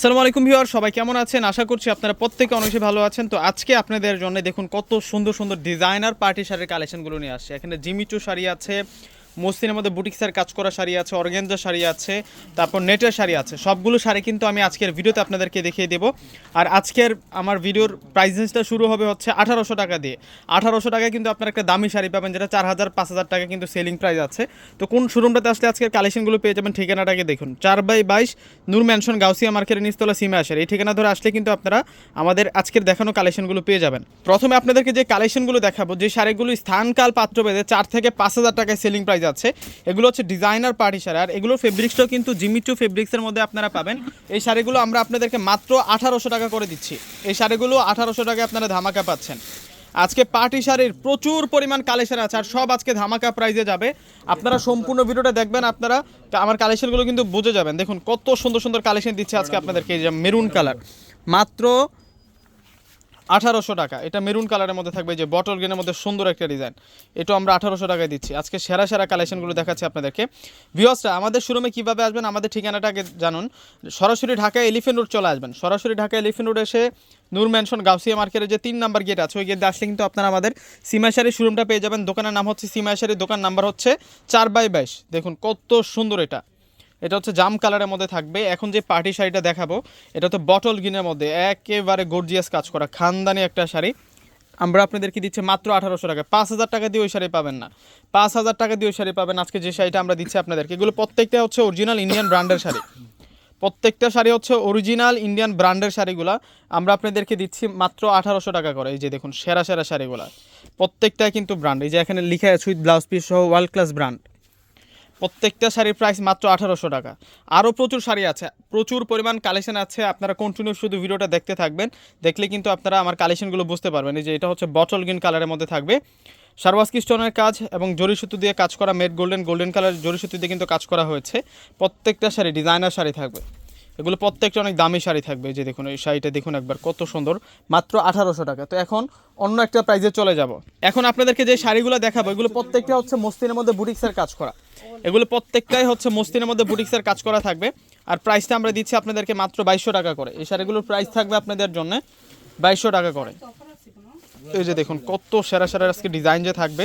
আসসালামু আলাইকুম ভিউয়ার, সবাই কেমন আছেন? আশা করছি আপনারা প্রত্যেকে অনেক ভালো আছেন। তো আজকে আপনাদের জন্য দেখুন কত সুন্দর সুন্দর ডিজাইনার পার্টি শাড়ির কালেকশনগুলো নিয়ে আসছে। এখানে জিমিচু শাড়ি আছে মসলিনের মধ্যে বুটিক্সের কাজ করা শাড়ি আছে, অর্গেঞ্জা শাড়ি আছে, তারপর নেটের শাড়ি আছে। সবগুলো শাড়ি কিন্তু আমি আজকের ভিডিওতে আপনাদেরকে দেখিয়ে দেবো। আর আজকের আমার ভিডিওর প্রাইসেসটা শুরু হবে হচ্ছে আঠারোশো টাকা দিয়ে। আঠারোশো টাকায় কিন্তু আপনারা একটা দামি শাড়ি পাবেন, যেটা চার হাজার, পাঁচ হাজার টাকা কিন্তু সেলিং প্রাইস আছে। তো কোন শোরুমটাতে আসলে আজকের কালেকশনগুলো পেয়ে যাবেন ঠিকানাটাকে দেখুন। চার বাই বাইশ নূর ম্যানশন গাউসিয়া মার্কেটের নিচতলা সিমে আসের। এই ঠিকানা ধরে আসলে কিন্তু আপনারা আমাদের আজকের দেখানো কালেকশনগুলো পেয়ে যাবেন। প্রথমে আপনাদেরকে যে কালেকশনগুলো দেখাবো, যে শাড়িগুলো স্থানকাল পাত্র বেঁধে চার থেকে পাঁচ হাজার টাকায় সেলিং প্রাইস আছে এগুলো হচ্ছে ডিজাইনার পার্টি শাড়ি। আর এগুলোর ফেব্রিক্সটাও কিন্তু জিমিচু ফেব্রিক্সের মধ্যে আপনারা পাবেন। এই শাড়িগুলো আমরা আপনাদেরকে মাত্র আঠারোশো টাকা করে দিচ্ছি। এই শাড়িগুলো আঠারোশো টাকায় আপনারা ধামাকা পাচ্ছেন। আজকে পার্টি শাড়ির প্রচুর পরিমাণ কালেকশন আছে, আর সব আজকে ধামাকা প্রাইজে যাবে। আপনারা সম্পূর্ণ ভিডিওটা দেখবেন, আপনারা আমার কালেকশনগুলো কিন্তু বুঝে যাবেন। দেখুন কত সুন্দর সুন্দর কালেকশন দিচ্ছে আজকে আপনাদেরকে, এই যে মেরুন কালার মাত্র আঠারোশো টাকা। এটা মেরুন কালারের মধ্যে থাকবে, যে বটল গ্রিনের মধ্যে সুন্দর একটা ডিজাইন এটা আমরা আঠারোশো টাকায় দিচ্ছি। আজকে সেরা সেরা কালেকশনগুলো দেখাচ্ছি আপনাদেরকে। ভিওসটা আমাদের শোরুমে কীভাবে আসবেন, আমাদের ঠিকানাটাকে জানুন। সরাসরি ঢাকা এলিফেন্ট রোড চলে আসবেন। সরাসরি ঢাকা এলিফেন্ট রোড এসে নূর ম্যানশন গাউসিয়া মার্কেটের যে তিন নাম্বার গেট আছে, ওই গেট আসলে কিন্তু আপনারা আমাদের সিমাশারি শোরুমটা পেয়ে যাবেন। দোকানের নাম হচ্ছে সিমাশারি দোকান নাম্বার হচ্ছে চার বাই বাইশ। দেখুন কত সুন্দর এটা। এটা হচ্ছে জাম কালারের মধ্যে থাকবে। এখন যে পার্টি শাড়িটা দেখাবো, এটা হচ্ছে বটল গিনের মধ্যে। একেবারে গর্জিয়াস কাজ করা, খানদানি একটা শাড়ি। আমরা আপনাদেরকে দিচ্ছি মাত্র আঠারোশো টাকা। পাঁচ হাজার টাকা দিয়ে ওই শাড়ি পাবেন না। পাঁচ হাজার টাকা দিয়ে ওই শাড়ি পাবেন। আজকে যে শাড়িটা আমরা দিচ্ছি আপনাদেরকে, এগুলো প্রত্যেকটা হচ্ছে অরিজিনাল ইন্ডিয়ান ব্র্যান্ডের শাড়ি। প্রত্যেকটা শাড়ি হচ্ছে অরিজিনাল ইন্ডিয়ান ব্র্যান্ডের শাড়িগুলা। আমরা আপনাদেরকে দিচ্ছি মাত্র আঠারোশো টাকা করে। এই যে দেখুন, সেরা সেরা শাড়িগুলা। প্রত্যেকটা কিন্তু ব্র্যান্ড এই যে এখানে লিখা আছে উইথ ব্লাউজ পিস সহ ওয়ার্ল্ড ক্লাস ব্র্যান্ড প্রত্যেকটা শাড়ির প্রাইস মাত্র আঠারোশো টাকা। আরও প্রচুর শাড়ি আছে। প্রচুর পরিমাণ কালেকশন আছে। আপনারা কন্টিনিউ শুধু ভিডিওটা দেখতে থাকবেন। দেখলে কিন্তু আপনারা আমার কালেকশনগুলো বুঝতে পারবেন। যে এটা হচ্ছে বটল গ্রিন কালারের মধ্যে থাকবে। সারওয়াস্কি স্টোনের কাজ এবং সুতো দিয়ে কাজ করা মেড গোল্ডেন গোল্ডেন কালার জরি সুতো দিয়ে কিন্তু কাজ করা হয়েছে। প্রত্যেকটা শাড়ি ডিজাইনার শাড়ি থাকবে। এগুলো প্রত্যেকটা অনেক দামি শাড়ি থাকবে যে দেখুন, এই শাড়িটা দেখুন একবার কত সুন্দর, মাত্র আঠারোশো টাকা। তো এখন অন্য একটা প্রাইজে চলে যাব। এখন আপনাদেরকে যে শাড়িগুলো দেখাবো, এগুলো প্রত্যেকটা হচ্ছে মস্তিনের মধ্যে বুটিক্সের কাজ করা। এগুলো প্রত্যেকটাই হচ্ছে মস্তিনের মধ্যে বুটিক্সের কাজ করা থাকবে। আর প্রাইসটা আমরা দিচ্ছি আপনাদেরকে মাত্র বাইশশো টাকা করে। এই শাড়িগুলোর প্রাইস থাকবে আপনাদের জন্য বাইশশো টাকা করে। এই যে দেখুন, কত সেরা সেরা আজকে ডিজাইন যে থাকবে।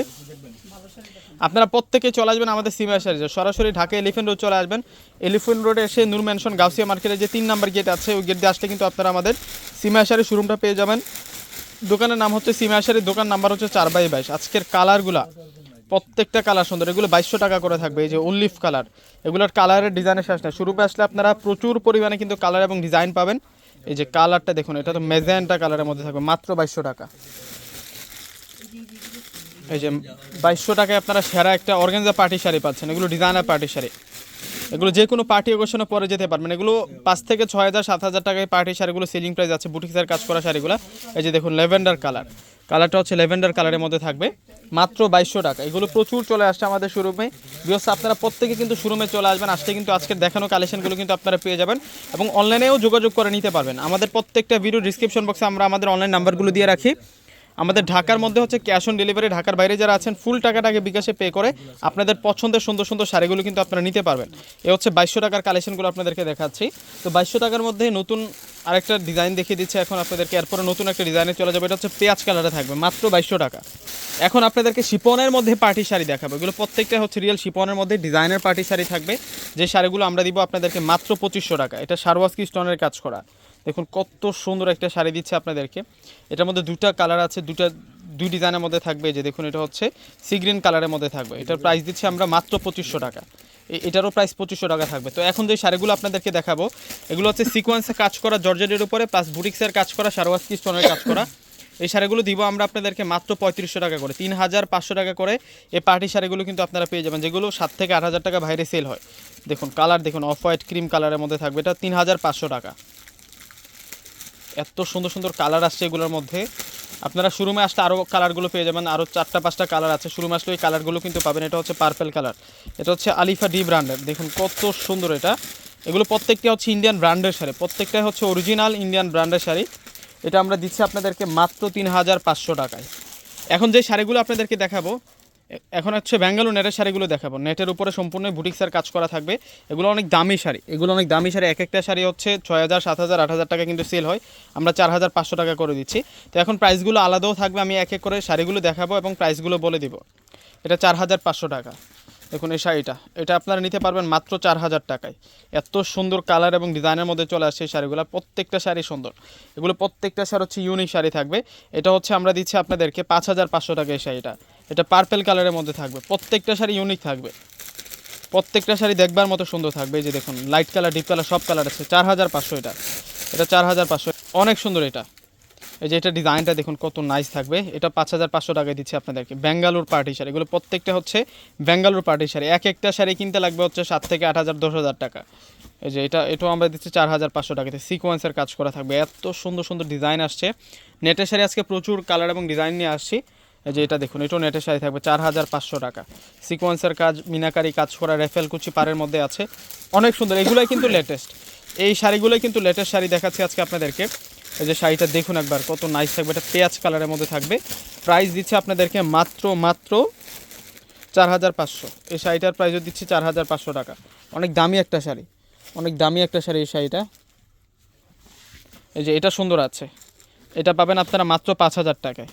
আপনারা প্রত্যেকে চলে আসবেন আমাদের সিমা শাড়িতে সরাসরি ঢাকা এলিফেন্ট রোড চলে আসবেন। এলিফেন্ট রোডে এসে নূর ম্যানশন গাউসিয়া মার্কেটের যে তিন নাম্বার গেট আছে, ওই গেট দিয়ে আসলে কিন্তু আপনারা আমাদের সিমা শাড়ি শোরুমটা পেয়ে যাবেন। দোকানের নাম হচ্ছে সিমা শাড়ির দোকান নাম্বার হচ্ছে চার বাই বাইশ। আজকের কালারগুলা প্রত্যেকটা কালার সুন্দর। এগুলো বাইশশো টাকা করে থাকবে, এই যে উল্লিফ কালার। এগুলোর কালারের ডিজাইনের শেষ না শুরুতে আসলে আপনারা প্রচুর পরিমাণে কিন্তু কালার এবং ডিজাইন পাবেন। এই যে কালারটা দেখুন, এটা তো মেজেন্টা কালারের মধ্যে থাকবে, মাত্র বাইশশো টাকা। এই যে বাইশশো টাকায় আপনারা সেরা একটা অর্গেনজা পার্টি শাড়ি পাচ্ছেন। এগুলো ডিজাইনার পার্টি শাড়ি। এগুলো যে কোনো পার্টি অকেশনে পরে যেতে পারবেন। এগুলো পাঁচ থেকে ছয় হাজার, সাত হাজার টাকায় পার্টি শাড়িগুলো সেলিং প্রাইস আছে। বুটিক্সের কাজ করা শাড়িগুলো। এই যে দেখুন লেভেন্ডার কালার কালারটা হচ্ছে লেভেন্ডার কালারের মধ্যে থাকবে। মাত্র বাইশশো টাকা। এগুলো প্রচুর চলে আসছে আমাদের শোরুমে বিকজ আপনারা প্রত্যেকে কিন্তু শোরুমে চলে আসবেন। আসলে কিন্তু আজকের দেখানো কালেকশনগুলো কিন্তু আপনারা পেয়ে যাবেন। এবং অনলাইনেও যোগাযোগ করে নিতে পারবেন। আমাদের প্রত্যেকটা ভিডিও ডিসক্রিপশন বক্সে আমরা আমাদের অনলাইন নাম্বারগুলো দিয়ে রাখি। আমাদের ঢাকার মধ্যে হচ্ছে ক্যাশ অন ডেলিভারি ঢাকার বাইরে যারা আছেন ফুল টাকাটাকে বিকাশে পে করে আপনাদের পছন্দের সুন্দর সুন্দর শাড়িগুলো কিন্তু আপনারা নিতে পারবেন। এ হচ্ছে বাইশশো টাকার কালেকশনগুলো আপনাদেরকে দেখাচ্ছি। তো বাইশশো টাকার মধ্যে নতুন আরেকটা ডিজাইন দেখিয়ে দিচ্ছে এখন আপনাদেরকে। এরপরে নতুন একটা ডিজাইনে চলে যাবে। এটা হচ্ছে পেঁয়াজ কালারে থাকবে, মাত্র বাইশশো টাকা। এখন আপনাদেরকে শিপনের মধ্যে পার্টি শাড়ি দেখাবো। এগুলো প্রত্যেকটা হচ্ছে রিয়েল শিপনের মধ্যে ডিজাইনের পার্টি শাড়ি থাকবে। যে শাড়িগুলো আমরা দিব আপনাদেরকে মাত্র পঁচিশশো টাকা। এটা সারওয়াস্কি স্টোনের কাজ করা। দেখুন, কত সুন্দর একটা শাড়ি দিচ্ছে আপনাদেরকে। এটার মধ্যে দুটা কালার আছে, দুটা, দুই ডিজাইনের মধ্যে থাকবে। যে দেখুন, এটা হচ্ছে সি গ্রিন কালারের মধ্যে থাকবে। এটার প্রাইস দিচ্ছি আমরা মাত্র পঁচিশশো টাকা। এটারও প্রাইস পঁচিশশো টাকা থাকবে। তো এখন যে শাড়িগুলো আপনাদেরকে দেখাবো, এগুলো হচ্ছে সিকোয়েন্সে কাজ করা, জর্জেটের উপরে প্লাস বুটিক্সের কাজ করা সারওয়াস্কি স্টোনের কাজ করা। এই শাড়িগুলো দিব আমরা আপনাদেরকে মাত্র পঁয়ত্রিশশো টাকা করে। তিন হাজার পাঁচশো টাকা করে এই পার্টি শাড়িগুলো কিন্তু আপনারা পেয়ে যাবেন, যেগুলো সাত থেকে আট হাজার টাকা বাইরে সেল হয়। দেখুন কালার দেখুন অফ হোয়াইট ক্রিম কালারের মধ্যে থাকবে। এটা তিন হাজার পাঁচশো টাকা। এত সুন্দর সুন্দর কালার আসছে এগুলোর মধ্যে। আপনারা শোরুমে আসলে আরও কালারগুলো পেয়ে যাবেন আরও চারটা পাঁচটা কালার আছে। শোরুমে আসলে এই কালারগুলো কিন্তু পাবেন। এটা হচ্ছে পার্পেল কালার এটা হচ্ছে আলিফা ডি ব্র্যান্ডের দেখুন কত সুন্দর এটা। এগুলো প্রত্যেকটা হচ্ছে ইন্ডিয়ান ব্র্যান্ডের শাড়ি। প্রত্যেকটাই হচ্ছে অরিজিনাল ইন্ডিয়ান ব্র্যান্ডের শাড়ি। এটা আমরা দিচ্ছি আপনাদেরকে মাত্র তিন হাজার পাঁচশো টাকায়। এখন যে শাড়িগুলো আপনাদেরকে দেখাবো এখন হচ্ছে ব্যাঙ্গালোর নেটের শাড়িগুলো দেখাবো। নেটের উপরে সম্পূর্ণ বুটিক্সের কাজ করা থাকবে। এগুলো অনেক দামি শাড়ি। এগুলো অনেক দামি শাড়ি। এক একটা শাড়ি হচ্ছে ছয় হাজার, সাত হাজার, আট হাজার টাকা কিন্তু সেল হয়। আমরা চার হাজার পাঁচশো টাকা করে দিচ্ছি। তো এখন প্রাইসগুলো আলাদাও থাকবে। আমি এক এক করে শাড়িগুলো দেখাবো এবং প্রাইসগুলো বলে দিব। এটা চার হাজার পাঁচশো টাকা। দেখুন এই শাড়িটা। এটা আপনারা নিতে পারবেন মাত্র চার হাজার টাকায়। এত সুন্দর কালার এবং ডিজাইনের মধ্যে চলে আসছে এই শাড়িগুলো। প্রত্যেকটা শাড়ি সুন্দর। এগুলো প্রত্যেকটা শাড়ি হচ্ছে ইউনিক শাড়ি থাকবে। এটা হচ্ছে আমরা দিচ্ছি আপনাদেরকে পাঁচ হাজার পাঁচশো টাকা এই শাড়িটা। এটা পার্পেল কালারের মধ্যে থাকবে। প্রত্যেকটা শাড়ি ইউনিক থাকবে। প্রত্যেকটা শাড়ি দেখবার মতো সুন্দর থাকবে। এই যে দেখুন লাইট কালার ডিপ কালার সব কালার আছে। চার হাজার পাঁচশো এটা। এটা চার হাজার পাঁচশো। অনেক সুন্দর এটা। এই যে এটা ডিজাইনটা দেখুন, কত নাইস থাকবে। এটা পাঁচ হাজার পাঁচশো টাকায় দিচ্ছি আপনাদেরকে। ব্যাঙ্গালোর পার্টি শাড়ি। এগুলো প্রত্যেকটা হচ্ছে ব্যাঙ্গালোর পার্টি শাড়ি। এক একটা শাড়ি কিনতে লাগবে হচ্ছে সাত থেকে আট হাজার, দশ হাজার টাকা। এই যে এটা, এটাও আমরা দিচ্ছি চার হাজার পাঁচশো টাকাতে। সিকোয়েন্সের কাজ করা থাকবে। এত সুন্দর সুন্দর ডিজাইন আসছে। নেটের শাড়ি আজকে প্রচুর কালার এবং ডিজাইন নিয়ে আসছি। এই যে এটা দেখুন, এটাও নেটের শাড়ি থাকবে, চার হাজার পাঁচশো টাকা। সিকোয়েন্সের কাজ, মিনাকারি কাজ করা, রেফেল কুচি পাড়ের মধ্যে আছে। অনেক সুন্দর, এগুলোই কিন্তু লেটেস্ট এই শাড়িগুলোই কিন্তু লেটেস্ট শাড়ি দেখাচ্ছি আজকে আপনাদেরকে। এই যে শাড়িটা দেখুন একবার, কত নাইস থাকবে, এটা পেঁয়াজ কালারের মধ্যে থাকবে। প্রাইস দিচ্ছে আপনাদেরকে মাত্র মাত্র চার হাজার পাঁচশো। এই শাড়িটার প্রাইসও দিচ্ছি চার হাজার পাঁচশো টাকা। অনেক দামি একটা শাড়ি, অনেক দামি একটা শাড়ি এই শাড়িটা। এই যে এটা সুন্দর আছে। এটা পাবেন আপনারা মাত্র পাঁচ হাজার টাকায়।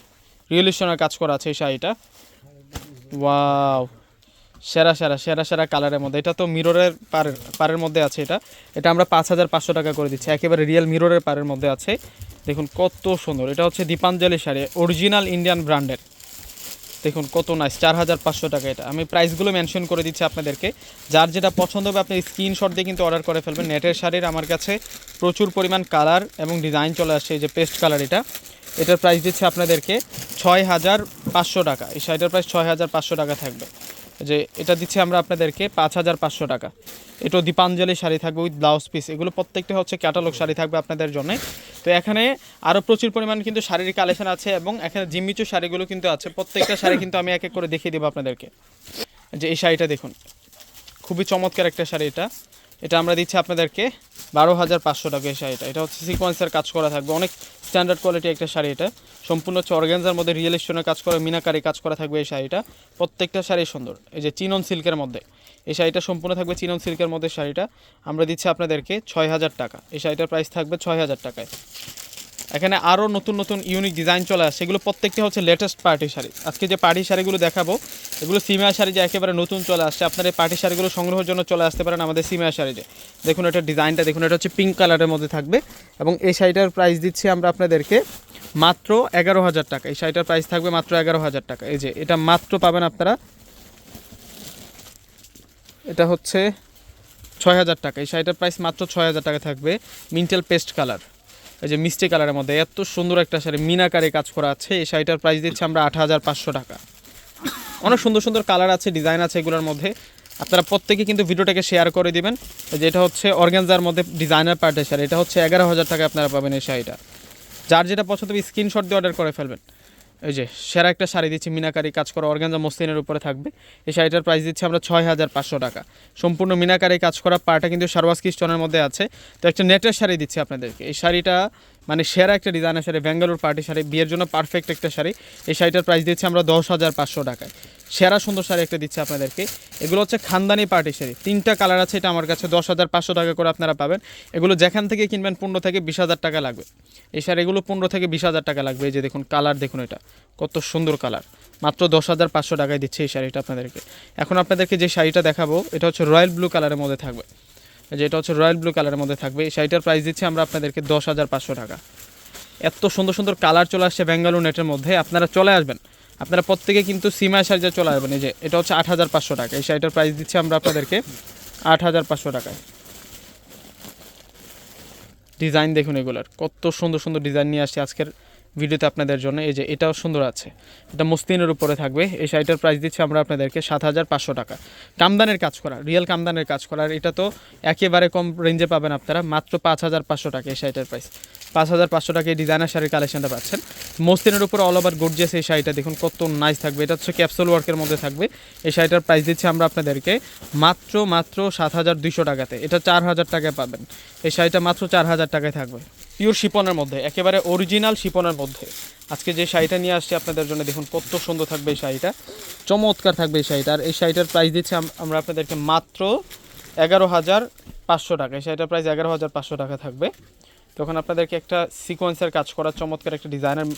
রিয়েলিউশনের কাজ করা আছে এই শাড়িটা। ওয়াও। সেরা সেরা সেরা সেরা কালারের মধ্যে। এটা তো মিররের পারের পারের মধ্যে আছে এটা। এটা আমরা পাঁচ হাজার পাঁচশো টাকা করে দিচ্ছি। একেবারে রিয়েল মিররের পারের মধ্যে আছে। দেখুন কত সুন্দর। এটা হচ্ছে দীপাঞ্জলি শাড়ি অরিজিনাল ইন্ডিয়ান ব্র্যান্ডের দেখুন, কত নাইস চার হাজার পাঁচশো টাকা এটা। আমি প্রাইসগুলো মেনশন করে দিচ্ছি আপনাদেরকে। যার যেটা পছন্দ হবে, আপনি স্ক্রিনশট দিয়ে কিন্তু অর্ডার করে ফেলবেন। নেটের শাড়ির আমার কাছে প্রচুর পরিমাণ কালার এবং ডিজাইন চলে আসছে, এই যে পেস্ট কালার এটা। এটার প্রাইস দিচ্ছে আপনাদেরকে ছয় হাজার পাঁচশো টাকা। এই শাড়িটার প্রাইস ছয় হাজার পাঁচশো টাকা থাকবে। যে এটা দিচ্ছি আমরা আপনাদেরকে পাঁচ হাজার পাঁচশো টাকা। এটাও দীপাঞ্জলি শাড়ি থাকবে উইথ ব্লাউজ পিস এগুলো প্রত্যেকটা হচ্ছে ক্যাটালগ শাড়ি থাকবে আপনাদের জন্য। তো এখানে আরও প্রচুর পরিমাণ কিন্তু শাড়ির কালেকশন আছে এবং এখানে জিম্মিচু শাড়িগুলো কিন্তু আছে। প্রত্যেকটা শাড়ি কিন্তু আমি এক এক করে দেখিয়ে দেবো আপনাদেরকে। যে এই শাড়িটা দেখুন, খুবই চমৎকার একটা শাড়ি এটা। এটা আমরা দিচ্ছি আপনাদেরকে বারো হাজার পাঁচশো টাকা এই শাড়িটা। এটা হচ্ছে সিকোয়েন্সের কাজ করা থাকবে। অনেক স্ট্যান্ডার্ড কোয়ালিটি একটা শাড়ি এটা। সম্পূর্ণ হচ্ছে অর্গ্যানজার মধ্যে রিয়েল স্টোনের কাজ করা, মিনাকারি কাজ করা থাকবে এই শাড়িটা। প্রত্যেকটা শাড়ি সুন্দর। এই যে চিনন সিল্কের মধ্যে। এই শাড়িটা সম্পূর্ণ থাকবে চিনন সিল্কের মধ্যে শাড়িটা। আমরা দিচ্ছি আপনাদেরকে ছয় হাজার টাকা। এই শাড়িটার প্রাইস থাকবে ছয় হাজার টাকায়। এখানে আরও নতুন নতুন ইউনিক ডিজাইন চলে আসছে এগুলো প্রত্যেকটি হচ্ছে লেটেস্ট পার্টি শাড়ি। আজকে যে পার্টি শাড়িগুলো দেখাবো, এগুলো সিমিয়া শাড়ি যে একেবারে নতুন চলে আসছে, আপনার এই পার্টি শাড়িগুলো সংগ্রহের জন্য চলে আসতে পারেন আমাদের সিমিয়া শাড়িতে দেখুন এটা ডিজাইনটা, দেখুন এটা হচ্ছে পিঙ্ক কালারের মধ্যে থাকবে। এবং এই শাড়িটার প্রাইস দিচ্ছি আমরা আপনাদেরকে মাত্র এগারো হাজার টাকা। এই শাড়িটার প্রাইস থাকবে মাত্র এগারো হাজার টাকা। এই যে, এটা মাত্র পাবেন আপনারা এটা হচ্ছে ছয় হাজার টাকা। এই শাড়িটার প্রাইস মাত্র ছয় হাজার টাকা থাকবে। মিন্টেল পেস্ট কালার এই যে মিষ্টি কালারের মধ্যে এত সুন্দর একটা শাড়ি, মিনাকারে কাজ করা আছে। এই শাড়িটার প্রাইস দিচ্ছে আমরা আট হাজার পাঁচশো টাকা। অনেক সুন্দর সুন্দর কালার আছে ডিজাইন আছে এগুলোর মধ্যে। আপনারা প্রত্যেকে কিন্তু ভিডিওটাকে শেয়ার করে দিবেন। এই যে এটা হচ্ছে অর্গ্যানজার মধ্যে ডিজাইনার পার্টের শাড়ি। এটা হচ্ছে এগারো হাজার টাকা আপনারা পাবেন এই শাড়িটা। যার যেটা পছন্দ স্ক্রিনশট দিয়ে অর্ডার করে ফেলবেন। এই যে, সেরা একটা শাড়ি দিচ্ছি, মিনাকারি কাজ করা, অর্গানজা মসলিনের উপরে থাকবে। এই শাড়িটার প্রাইস দিচ্ছি আমরা ছয় হাজার পাঁচশো টাকা। সম্পূর্ণ মিনাকারি কাজ করা, পাটা কিন্তু সারবাস কিস্টনের মধ্যে আছে। তো একটা নেটের শাড়ি দিচ্ছি আপনাদেরকে। এই শাড়িটা মানে সেরা একটা ডিজাইনের শাড়ি, ব্যাঙ্গালোর পার্টি শাড়ি, বিয়ের জন্য পারফেক্ট একটা শাড়ি। এই শাড়িটার প্রাইস দিচ্ছি আমরা দশ হাজার পাঁচশো টাকায়। সেরা সুন্দর শাড়ি একটা দিচ্ছে আপনাদেরকে। এগুলো হচ্ছে খানদানি পার্টি শাড়ি। তিনটা কালার আছে, এটা আমার কাছে দশ হাজার পাঁচশো টাকা করে আপনারা পাবেন। এগুলো যেখান থেকে কিনবেন পনেরো থেকে বিশ হাজার টাকা লাগবে। এই শাড়িগুলো পনেরো থেকে বিশ হাজার টাকা লাগবে। এই যে দেখুন, কালার দেখুন এটা। কত সুন্দর কালার। মাত্র দশ হাজার পাঁচশো টাকায় দিচ্ছে এই শাড়িটা আপনাদেরকে। এখন আপনাদেরকে যে শাড়িটা দেখাবো, এটা হচ্ছে রয়্যাল ব্লু কালারের মধ্যে থাকবে। এই যে এটা হচ্ছে রয়্যাল ব্লু কালারের মধ্যে থাকবে। এই শাড়িটার প্রাইস দিচ্ছি আমরা আপনাদেরকে দশ হাজার পাঁচশো টাকা। এত সুন্দর সুন্দর কালার চলে আসছে বেঙ্গালুর নেটের মধ্যে। আপনারা চলে আসবেন। আপনারা প্রত্যেকে কিন্তু সিমায় সাইজে চলে আসবেন। এই যে, এটা হচ্ছে আট হাজার পাঁচশো টাকা। এই শাড়িটার প্রাইস দিচ্ছি আমরা আপনাদেরকে আট হাজার পাঁচশো টাকায়। ডিজাইন দেখুন এগুলোর। কত সুন্দর সুন্দর ডিজাইন নিয়ে আসছে আজকের ভিডিওতে আপনাদের জন্য। এই যে, এটাও সুন্দর আছে। এটা মসলিনের উপরে থাকবে। এই শাড়িটার প্রাইস দিচ্ছি আমরা আপনাদেরকে সাত হাজার পাঁচশো টাকা। কামদানের কাজ করা রিয়েল কামদানের কাজ করা। আর এটা তো একেবারে কম রেঞ্জে পাবেন আপনারা। মাত্র পাঁচ হাজার পাঁচশো টাকা এই শাড়িটার প্রাইস পাঁচ হাজার পাঁচশো টাকা এই ডিজাইনার শাড়ির কালেকশনটা পাচ্ছেন। মসলিনের উপর অল ওভার গর্জিয়াস এই শাড়িটা দেখুন, কত নাইস থাকবে। এটা হচ্ছে ক্যাপসুল ওয়ার্কের মধ্যে থাকবে। এই শাড়িটার প্রাইস দিচ্ছি আমরা আপনাদেরকে মাত্র মাত্র সাত হাজার দুইশো টাকাতে। এটা চার হাজার টাকায় পাবেন। এই শাড়িটা মাত্র চার হাজার টাকায় থাকবে। পিওর শিপনের মধ্যে, একেবারে অরিজিনাল শিপনের মধ্যে। আজকে যে শাড়িটা নিয়ে আসছি আপনাদের জন্য, দেখুন কত সুন্দর থাকবে এই শাড়িটা। চমৎকার থাকবে এই শাড়িটা। আর এই শাড়িটার প্রাইস দিচ্ছি আমরা আপনাদেরকে মাত্র এগারো হাজার পাঁচশো টাকা। এই শাড়িটার প্রাইস এগারো হাজার পাঁচশো টাকা থাকবে। তখন আপনাদেরকে একটা সিকোয়েন্সের কাজ করা, চমৎকার একটা ডিজাইনের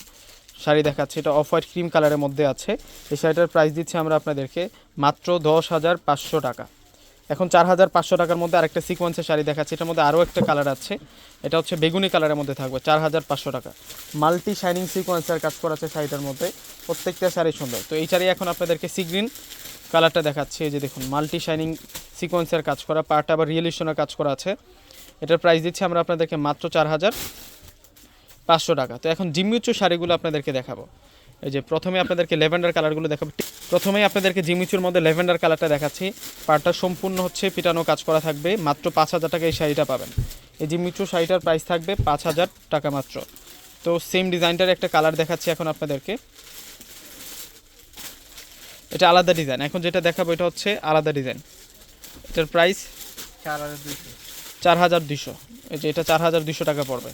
শাড়ি দেখাচ্ছে। এটা অফ হোয়াইট ক্রিম কালারের মধ্যে আছে। এই শাড়িটার প্রাইস দিচ্ছি আমরা আপনাদেরকে মাত্র দশ হাজার পাঁচশো টাকা। এখন চার হাজার পাঁচশো টাকার মধ্যে আরেকটা সিকোয়েন্সের শাড়ি দেখাচ্ছে। এটার মধ্যে আরও একটা কালার আছে। এটা হচ্ছে বেগুনি কালারের মধ্যে থাকবে, চার হাজার পাঁচশো টাকা। মাল্টি শাইনিং সিকোয়েন্সের কাজ করা আছে শাড়িটার মধ্যে। প্রত্যেকটা শাড়ি সুন্দর। তো এই শাড়ি এখন আপনাদেরকে সি গ্রিন কালারটা দেখাচ্ছে। এই যে দেখুন, মাল্টি শাইনিং সিকোয়েন্সের কাজ করা পার্ট আবার রিয়েলিশনের কাজ করা আছে। এটার প্রাইস দিচ্ছি আমরা আপনাদেরকে মাত্র চার হাজার পাঁচশো টাকা। তো এখন জিমিউচু শাড়িগুলো আপনাদেরকে দেখাবো। এই যে প্রথমে আপনাদেরকে লেভেন্ডার কালারগুলো দেখাবো। প্রথমেই আপনাদেরকে জিমিচুর মধ্যে লেভেন্ডার কালারটা দেখাচ্ছি। পার্টটা সম্পূর্ণ হচ্ছে পিটানো কাজ করা থাকবে। মাত্র পাঁচ হাজার টাকা এই শাড়িটা পাবেন। এই জিমিচু শাড়িটার প্রাইস থাকবে পাঁচ হাজার টাকা মাত্র। তো সেম ডিজাইনটার একটা কালার দেখাচ্ছি এখন আপনাদেরকে। এটা আলাদা ডিজাইন এখন যেটা দেখাবো এটা হচ্ছে আলাদা ডিজাইন এটার প্রাইস চার হাজার দুইশো চার হাজার দুশো এই যে এটা চার হাজার দুশো টাকা পড়বে।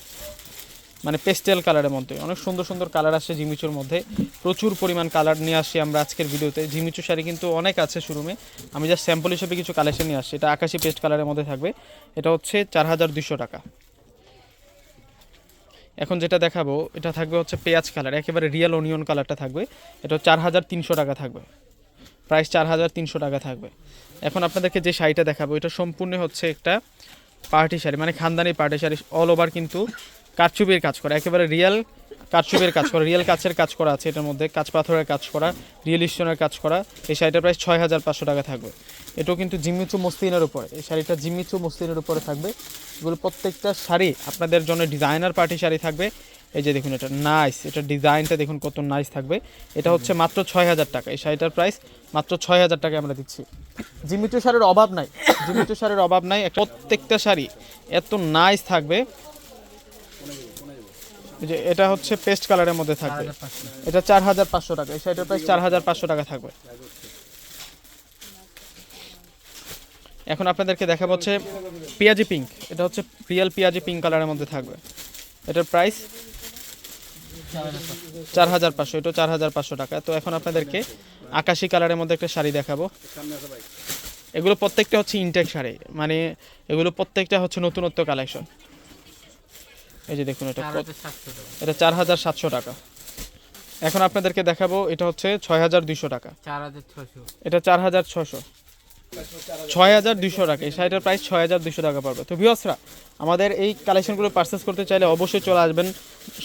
মানে পেস্টেল কালারের মধ্যে। অনেক সুন্দর সুন্দর কালার আসছে জিমিচুর মধ্যে। প্রচুর পরিমাণ কালার নিয়ে আসি আমরা আজকের ভিডিওতে। জিমিচু শাড়ি কিন্তু অনেক আছে শোরুমে। আমি জাস্ট স্যাম্পল হিসেবে কিছু কালেকশন নিয়ে আসছি। এটা আকাশি পেস্ট কালারের মধ্যে থাকবে। এটা হচ্ছে চার হাজার দুশো টাকা। এখন যেটা দেখাবো, এটা থাকবে হচ্ছে পেঁয়াজ কালার। একেবারে রিয়েল অনিয়ন কালারটা থাকবে। এটা চার হাজার তিনশো টাকা থাকবে। প্রাইস চার হাজার তিনশো টাকা থাকবে। এখন আপনাদেরকে যে শাড়িটা দেখাবো, এটা সম্পূর্ণ হচ্ছে একটা পার্টি শাড়ি মানে খানদানি পার্টি শাড়ি অল ওভার কিন্তু কারচুপির কাজ করা, একেবারে রিয়েল কারচুপির কাজ করা রিয়েল কাচের কাজ করা আছে এটার মধ্যে, কাঁচ পাথরের কাজ করা রিয়েল স্টোনের কাজ করা, এই শাড়িটার প্রাইস ছয় হাজার পাঁচশো টাকা থাকবে। এটাও কিন্তু জিম্মিচু মসলিনের উপরে, এই শাড়িটা জিম্মিচু মসলিনের উপরে থাকবে। এগুলো প্রত্যেকটা শাড়ি আপনাদের জন্য ডিজাইনার পার্টি শাড়ি থাকবে। এই যে দেখুন এটা নাইস এটা ডিজাইনটা দেখুন কত নাইস থাকবে। এটা হচ্ছে মাত্র ছয় হাজার টাকা, এই শাড়িটার প্রাইস মাত্র ছয় হাজার টাকা আমরা দিচ্ছি। জিমিটু শাড়ির অভাব নাই। জিমিটু শাড়ির অভাব নাই। প্রত্যেকটা শাড়ি এত নাইস থাকবে। যে এটা হচ্ছে পেস্ট কালারের মধ্যে থাকবে। এটা চার হাজার পাঁচশো টাকা। এই শাড়িটার প্রাইস চার হাজার পাঁচশো টাকা থাকবে। এখন আপনাদেরকে দেখাবো হচ্ছে পেঁয়াজি পিঙ্ক এটা হচ্ছে রিয়েল পেঁয়াজি পিঙ্ক কালারের মধ্যে থাকবে। এটার প্রাইস চার হাজার পাঁচশো এটা চার হাজার পাঁচশো টাকা। তো এখন আপনাদেরকে আকাশি কালারের মধ্যে একটা শাড়ি দেখাবো। এগুলো প্রত্যেকটা হচ্ছে ইনটেক শাড়ি মানে এগুলো প্রত্যেকটা হচ্ছে নতুনত্ব কালেকশন এই যে দেখুন এটা এটা চার হাজার সাতশো টাকা। এখন আপনাদেরকে দেখাবো এটা হচ্ছে ছয় হাজার দুইশো টাকা। এটা চার হাজার ছশো ছয় হাজার দুশো টাকা। এই শাড়িটার প্রাইস ছয় হাজার দুশো টাকা পড়বে। তো ভিওসরা আমাদের এই কালেকশনগুলো পারচেস করতে চাইলে অবশ্যই চলে আসবেন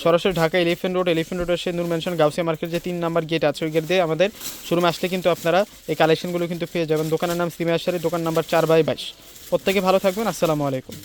সরাসরি ঢাকা এলিফেন্ট রোড এলিফেন্ট রোডের সে নূর মেনশন গাউসিয়া মার্কেট যে তিন নাম্বার গেট আছে, ওই গেট দিয়ে আমাদের শোরুমে আসলে কিন্তু আপনারা এই কালেকশনগুলো কিন্তু পেয়ে যাবেন। দোকানের নাম সিমে শাড়ি দোকান নাম্বার চার বাই বাইশ। প্রত্যেকে ভালো থাকবেন। আসসালামু আলাইকুম।